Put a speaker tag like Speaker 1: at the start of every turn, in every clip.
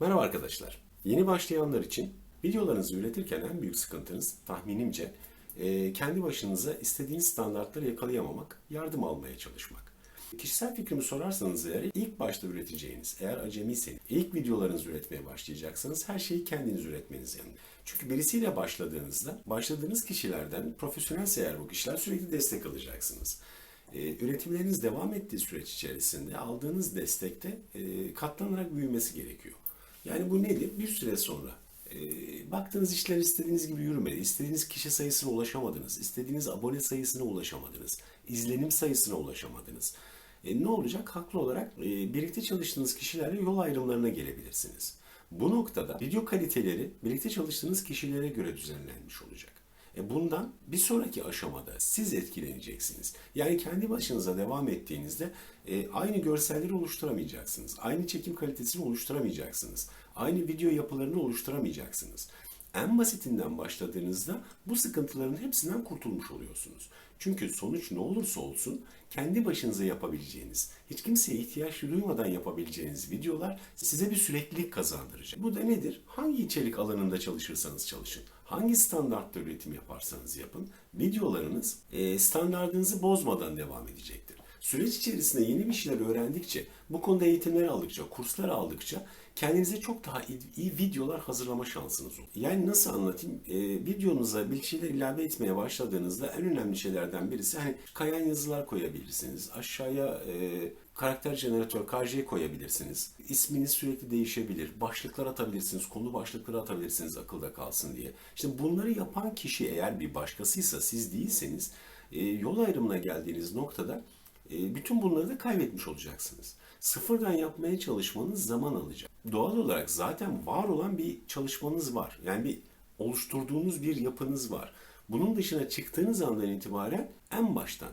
Speaker 1: Merhaba arkadaşlar. Yeni başlayanlar için videolarınızı üretirken en büyük sıkıntınız tahminimce e, kendi başınıza istediğiniz standartları yakalayamamak, yardım almaya çalışmak. Kişisel fikrimi sorarsanız eğer ilk başta üreteceğiniz, eğer acemiyseniz, ilk videolarınızı üretmeye başlayacaksanız her şeyi kendiniz üretmeniz yanında. Çünkü birisiyle başladığınızda, başladığınız kişilerden, profesyonelse eğer bu kişiler sürekli destek alacaksınız. E, üretimleriniz devam ettiği süreç içerisinde aldığınız destekte e, katlanarak büyümesi gerekiyor. Yani bu nedir? Bir süre sonra e, baktığınız işler istediğiniz gibi yürümedi. İstediğiniz kişi sayısına ulaşamadınız. istediğiniz abone sayısına ulaşamadınız. izlenim sayısına ulaşamadınız. E, ne olacak? Haklı olarak e, birlikte çalıştığınız kişilerle yol ayrımlarına gelebilirsiniz. Bu noktada video kaliteleri birlikte çalıştığınız kişilere göre düzenlenmiş olacak. E bundan bir sonraki aşamada siz etkileneceksiniz. Yani kendi başınıza devam ettiğinizde e, aynı görselleri oluşturamayacaksınız. Aynı çekim kalitesini oluşturamayacaksınız. Aynı video yapılarını oluşturamayacaksınız. En basitinden başladığınızda bu sıkıntıların hepsinden kurtulmuş oluyorsunuz. Çünkü sonuç ne olursa olsun kendi başınıza yapabileceğiniz, hiç kimseye ihtiyaç duymadan yapabileceğiniz videolar size bir süreklilik kazandıracak. Bu da nedir? Hangi içerik alanında çalışırsanız çalışın, hangi standartta üretim yaparsanız yapın, videolarınız e, standartınızı bozmadan devam edecektir. Süreç içerisinde yeni bir şeyler öğrendikçe, bu konuda eğitimler aldıkça, kurslar aldıkça kendinize çok daha iyi, videolar hazırlama şansınız olur. Yani nasıl anlatayım? E, videonuza bir şeyler ilave etmeye başladığınızda en önemli şeylerden birisi hani kayan yazılar koyabilirsiniz. Aşağıya e, karakter jeneratör KJ koyabilirsiniz. İsminiz sürekli değişebilir. Başlıklar atabilirsiniz. Konu başlıkları atabilirsiniz akılda kalsın diye. İşte bunları yapan kişi eğer bir başkasıysa siz değilseniz e, yol ayrımına geldiğiniz noktada bütün bunları da kaybetmiş olacaksınız. Sıfırdan yapmaya çalışmanız zaman alacak. Doğal olarak zaten var olan bir çalışmanız var. Yani bir oluşturduğunuz bir yapınız var. Bunun dışına çıktığınız andan itibaren en baştan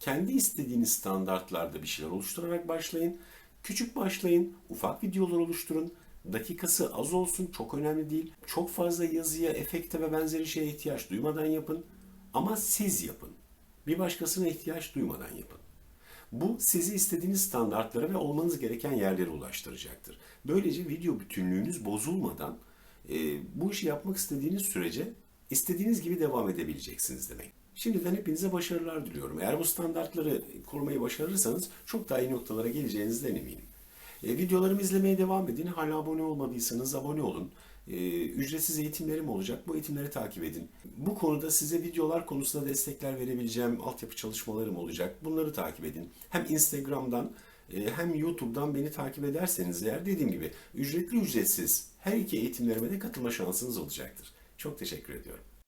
Speaker 1: kendi istediğiniz standartlarda bir şeyler oluşturarak başlayın. Küçük başlayın, ufak videolar oluşturun. Dakikası az olsun, çok önemli değil. Çok fazla yazıya, efekte ve benzeri şeye ihtiyaç duymadan yapın. Ama siz yapın. Bir başkasına ihtiyaç duymadan yapın. Bu sizi istediğiniz standartlara ve olmanız gereken yerlere ulaştıracaktır. Böylece video bütünlüğünüz bozulmadan e, bu işi yapmak istediğiniz sürece istediğiniz gibi devam edebileceksiniz demek. Şimdiden hepinize başarılar diliyorum. Eğer bu standartları korumayı başarırsanız çok daha iyi noktalara geleceğinizden eminim. E, videolarımı izlemeye devam edin. Hala abone olmadıysanız abone olun. E, ücretsiz eğitimlerim olacak. Bu eğitimleri takip edin. Bu konuda size videolar konusunda destekler verebileceğim altyapı çalışmalarım olacak. Bunları takip edin. Hem Instagram'dan e, hem YouTube'dan beni takip ederseniz eğer dediğim gibi ücretli ücretsiz her iki eğitimlerime de katılma şansınız olacaktır. Çok teşekkür ediyorum.